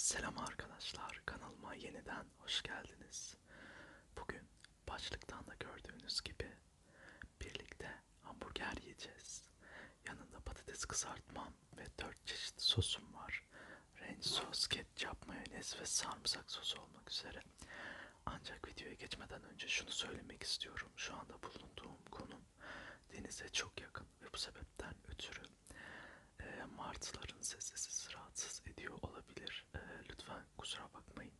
Selam arkadaşlar, kanalıma yeniden hoş geldiniz. Bugün başlıktan da gördüğünüz gibi birlikte hamburger yiyeceğiz. Yanında patates kızartmam ve 4 çeşit sosum var. Ranch sos, ketçap, mayonez ve sarımsak sosu olmak üzere. Ancak videoya geçmeden önce şunu söylemek istiyorum. Şu anda bulunduğum konum denize çok yakın ve bu sebepten ötürü e, martıların sesi rahatsız ediyor kusura bakmayın.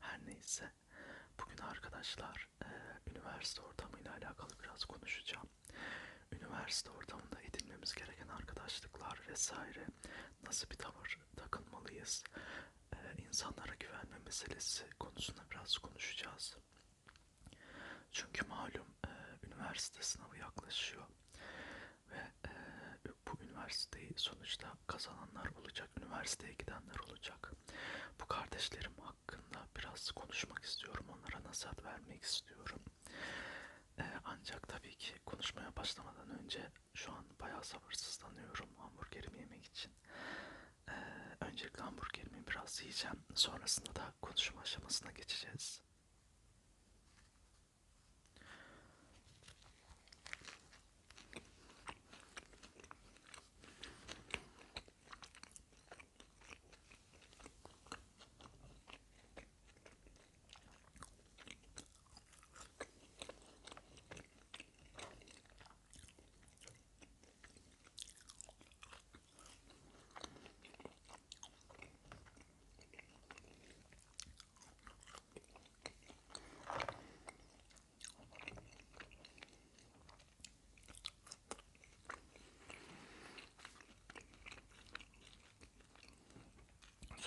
Her neyse bugün arkadaşlar e, üniversite ortamıyla alakalı biraz konuşacağım. Üniversite ortamında edinmemiz gereken arkadaşlıklar vesaire nasıl bir tavır takınmalıyız, e, insanlara güvenme meselesi konusunda biraz konuşacağız. Çünkü malum e, üniversite sınavı yaklaşıyor ve e, bu üniversiteyi sonuçta kazananlar olacak, üniversiteye gidenler olacak. Kardeşlerim hakkında biraz konuşmak istiyorum, onlara nasihat vermek istiyorum. E, ancak tabii ki konuşmaya başlamadan önce şu an bayağı sabırsızlanıyorum hamburgerimi yemek için. E, öncelikle hamburgerimi biraz yiyeceğim, sonrasında da konuşma aşamasına geçeceğiz.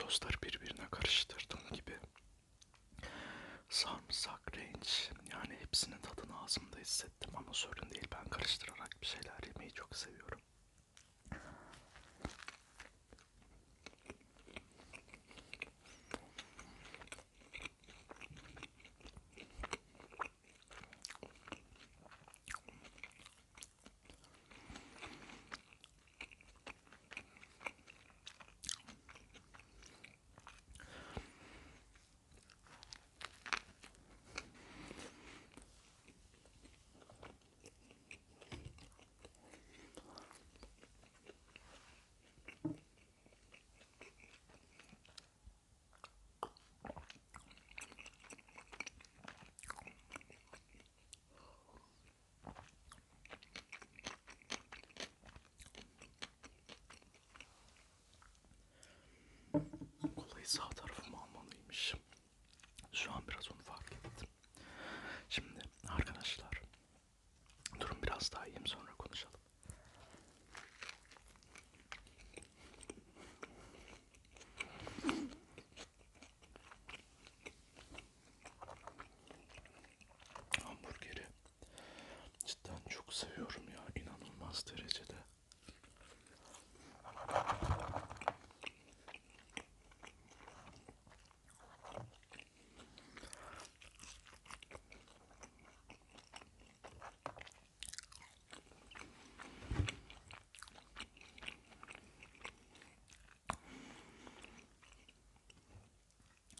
Sosları birbirine karıştırdım gibi. Sarımsak, range yani hepsinin tadını ağzımda hissettim ama sorun değil ben karıştırarak bir şeyler yemeyi çok seviyorum. Sağ tarafıma almalıymışım. Şu an biraz onu fark ettim. Şimdi arkadaşlar durum biraz daha iyiyim sonra konuşalım. Hamburgeri cidden çok seviyorum ya inanılmaz derecede.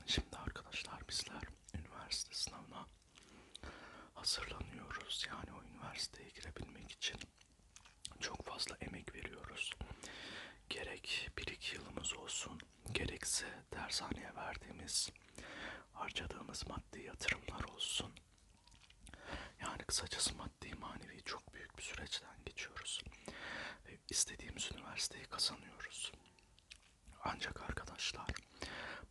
Şimdi arkadaşlar bizler üniversite sınavına hazırlanıyoruz. Yani o üniversiteye girebilmek için çok fazla emek veriyoruz. Gerek 1-2 yılımız olsun, gerekse dershaneye verdiğimiz, harcadığımız maddi yatırımlar olsun. Yani kısacası maddi manevi çok büyük bir süreçten geçiyoruz. Ve istediğimiz üniversiteyi kazanıyoruz. Ancak arkadaşlar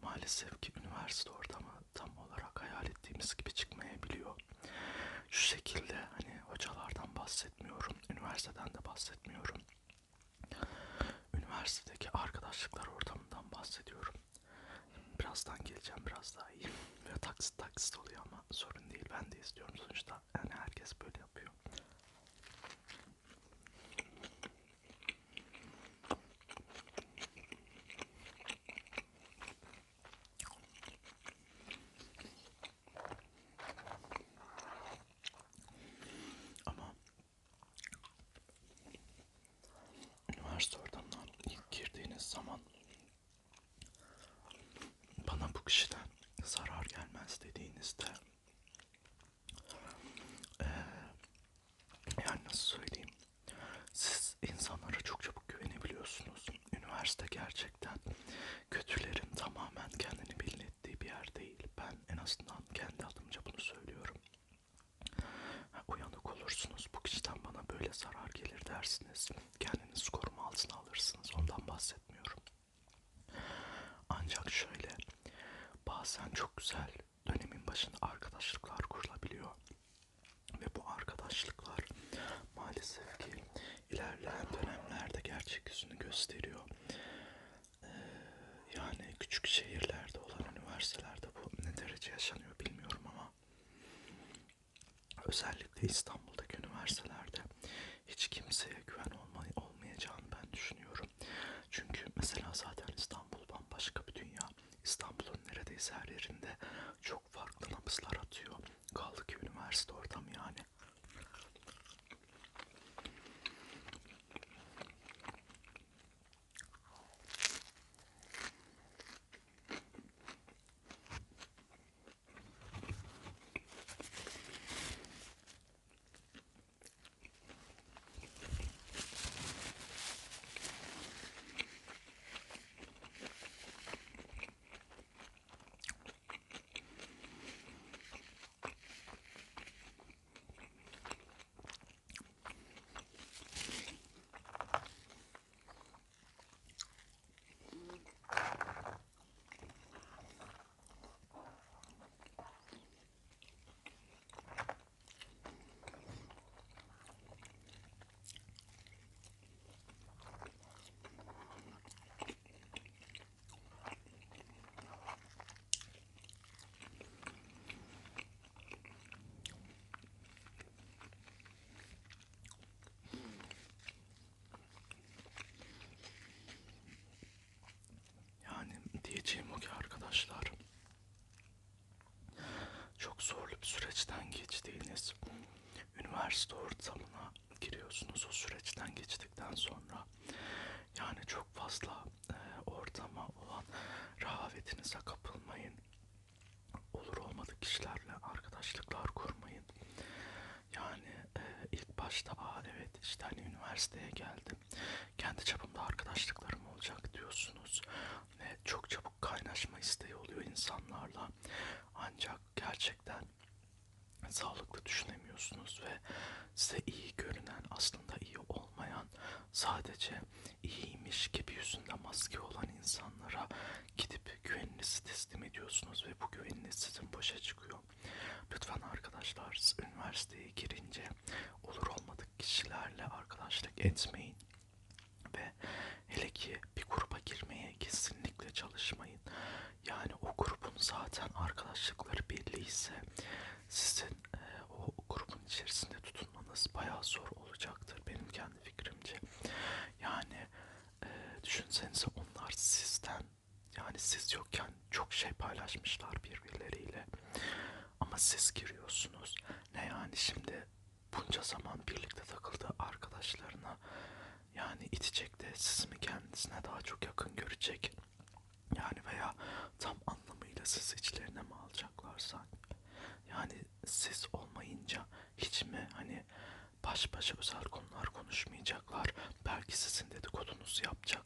maalesef ki üniversite ortamı hayal ettiğimiz gibi çıkmayabiliyor. Şu şekilde hani hocalardan bahsetmiyorum, üniversiteden de bahsetmiyorum. Üniversitedeki arkadaşlıklar ortamından bahsediyorum. Birazdan geleceğim biraz daha iyi. Ve taksit taksit oluyor ama sorun değil. Ben de istiyorum sonuçta. Yani herkes böyle yapıyor. Bazen çok güzel dönemin başında arkadaşlıklar kurulabiliyor. Ve bu arkadaşlıklar maalesef ki ilerleyen dönemlerde gerçek yüzünü gösteriyor. Ee, yani küçük şehirlerde olan üniversitelerde bu ne derece yaşanıyor bilmiyorum ama özellikle İstanbul'daki üniversitelerde hiç kimseye güven olmay olmayacağını ben düşünüyorum. Çünkü mesela zaten İstanbul bambaşka bir dünya. İstanbul'un neredeyse her yerinde çok farklı nabızlar atıyor. Kaldı ki üniversite ortamı yani. Yani diyeceğim o ki arkadaşlar. Çok zorlu bir süreçten geçtiğiniz üniversite ortamına giriyorsunuz o süreçten geçtikten sonra. Yani çok fazla e, ortama olan rehavetinize kapılmayın. Olur olmadık kişilerle arkadaşlıklar kurmayın. Yani e, ilk başta aa evet işte hani üniversiteye geldim. Kendi çapımda arkadaşlıklarım olacak diyorsunuz. Ve çok çabuk kaynaşma isteği oluyor insanlarla ancak gerçekten sağlıklı düşünemiyorsunuz ve size iyi görünen aslında iyi olmayan sadece iyiymiş gibi yüzünde maske olan insanlara gidip güveninizi teslim ediyorsunuz ve bu güveniniz sizin boşa çıkıyor. Lütfen arkadaşlar üniversiteye girince olur olmadık kişilerle arkadaşlık etmeyin ve hele ki bir gruba girmeye kesinlikle çalışmayın. Yani o grubun zaten arkadaşlıkları belliyse sizin e, o grubun içerisinde tutunmanız bayağı zor olacaktır benim kendi fikrimce. Yani e, düşünsenize onlar sizden yani siz yokken çok şey paylaşmışlar birbirleriyle. Ama siz giriyorsunuz. Ne yani şimdi bunca zaman birlikte takıldığı arkadaşlarına yani itecek de siz mi kendisine daha çok yakın görecek? Yani veya tam anlamıyla siz içlerine mi alacaklarsa? Yani siz olmayınca hiç mi hani baş başa özel konular konuşmayacaklar? Belki sizin dedikodunuzu yapacaklar.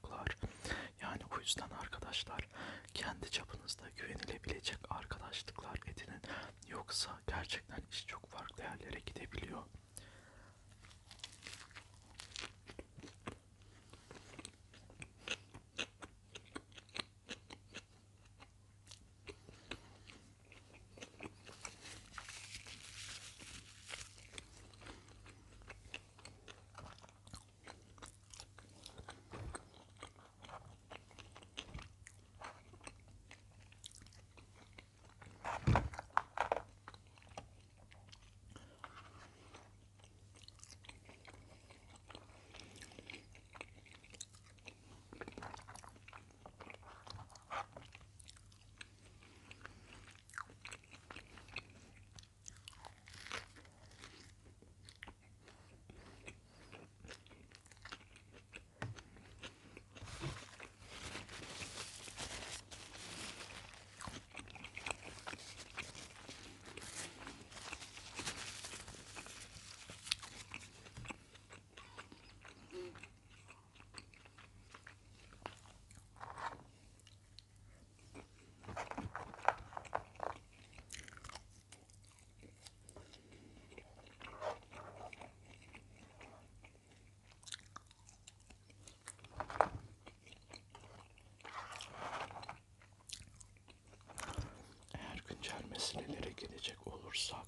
Olursak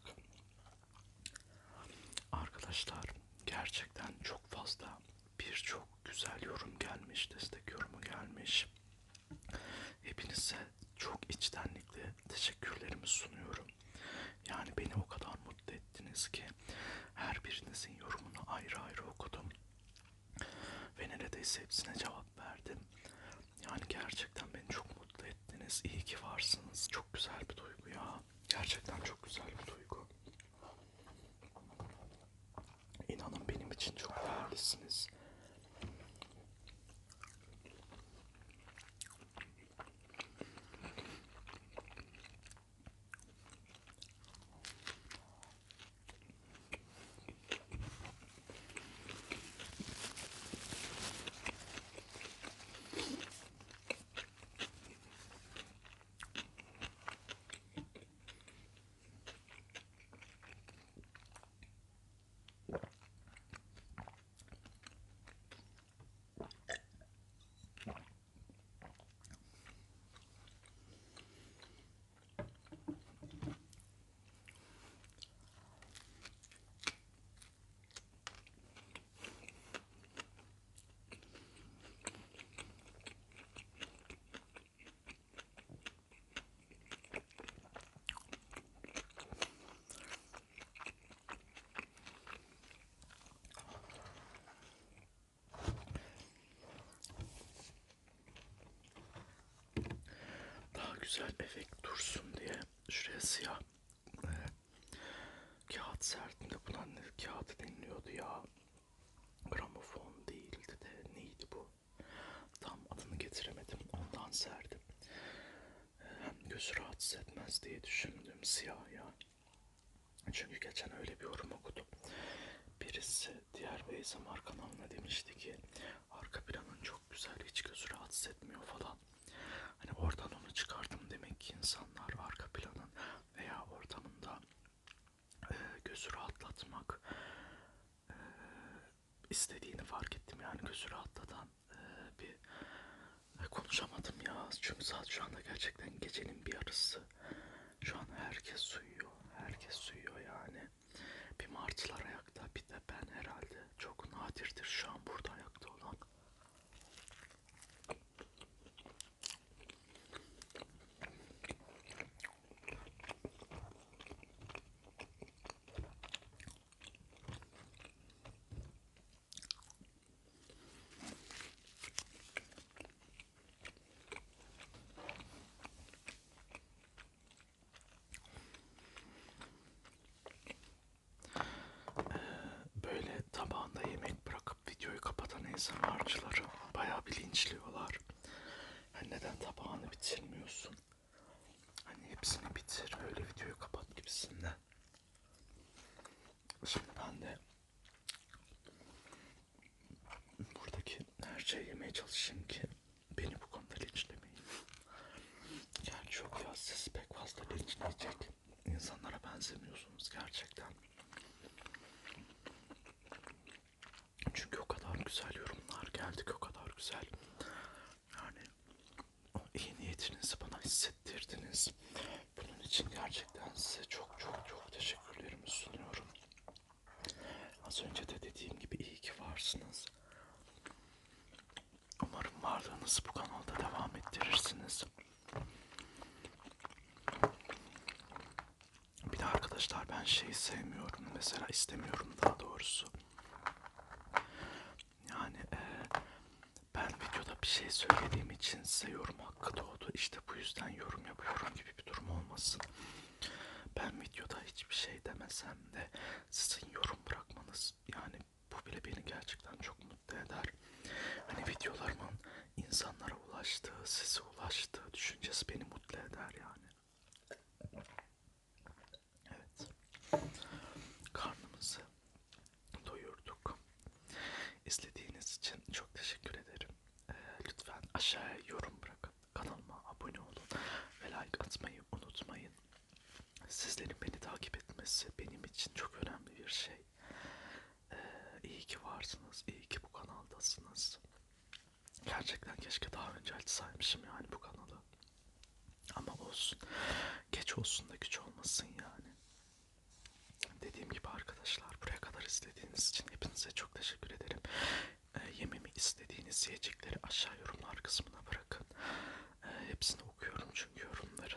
arkadaşlar gerçekten çok fazla birçok güzel yorum gelmiş, destek yorumu gelmiş. Hepinize çok içtenlikle teşekkürlerimi sunuyorum. Yani beni o kadar mutlu ettiniz ki her birinizin yorumunu ayrı ayrı okudum. Ve neredeyse hepsine cevap verdim. Yani gerçekten beni çok mutlu ettiniz. İyi ki varsınız. Çok güzel bir duygu ya. Gerçekten çok güzel bir duygu. İnanın benim için çok değerlisiniz. daha güzel efekt dursun diye. Şuraya siyah. E, kağıt serdim de buna ne kağıdı deniliyordu ya. Gramofon değildi de neydi bu? Tam adını getiremedim. Ondan serdim. E, hem gözü rahatsız etmez diye düşündüm siyah ya. Çünkü geçen öyle bir yorum okudum. Birisi diğer ASMR kanalına demişti ki arka planın çok güzel hiç gözü rahatsız etmiyor falan çıkardım demek ki insanlar arka planın veya ortamında e, gözü rahatlatmak e, istediğini fark ettim. Yani gözü rahatlatan e, bir e, konuşamadım ya. Çünkü saat şu anda gerçekten gecenin bir yarısı. Şu an herkes uyuyor. Herkes uyuyor yani. Bir martılar ayakta bir de ben herhalde. Çok nadirdir şu an burada ayakta olan. böyle tabağında yemek bırakıp videoyu kapatan ASMR'cıları bayağı bilinçliyorlar. Hani neden tabağını bitirmiyorsun? Hani hepsini bitir öyle videoyu kapat gibisinden. Şimdi ben de buradaki her şeyi yemeye çalışayım ki beni bu konuda linçlemeyin. Gerçi yok ya siz pek fazla linçleyecek insanlara benzemiyorsunuz gerçekten. Çünkü o kadar güzel yorumlar geldi ki o kadar güzel. Yani o iyi niyetinizi bana hissettirdiniz. Bunun için gerçekten size çok çok çok teşekkürlerimi sunuyorum. Az önce de dediğim gibi iyi ki varsınız. Umarım varlığınızı bu kanalda devam ettirirsiniz. Bir de arkadaşlar ben şeyi sevmiyorum. Mesela istemiyorum daha doğrusu. Yani e, ben videoda bir şey söylediğim için size yorum hakkı doğdu. İşte bu yüzden yorum yapıyorum gibi bir durum olmasın. Ben videoda hiçbir şey demesem de sizin yorum bırakmanız yani bu bile beni gerçekten çok mutlu eder. Hani videolarımın insanlara ulaştığı, size ulaştığı düşüncesi beni mutlu eder yani. Evet. Karnımızı doyurduk. İzlediğiniz için çok teşekkür ederim. Ee, lütfen aşağıya yorum bırakın. Kanalıma abone olun ve like atmayı unutmayın. Sizlerin beni takip etmesi benim için çok önemli bir şey. Ee, iyi ki varsınız, iyi ki bu kanaldasınız. Gerçekten keşke daha önce açsaymışım yani bu kanalı. Ama olsun. Geç olsun da güç olmasın yani. dediğim gibi arkadaşlar buraya kadar izlediğiniz için hepinize çok teşekkür ederim. Ee, yememi istediğiniz yiyecekleri aşağı yorumlar kısmına bırakın. Ee, hepsini okuyorum çünkü yorumları.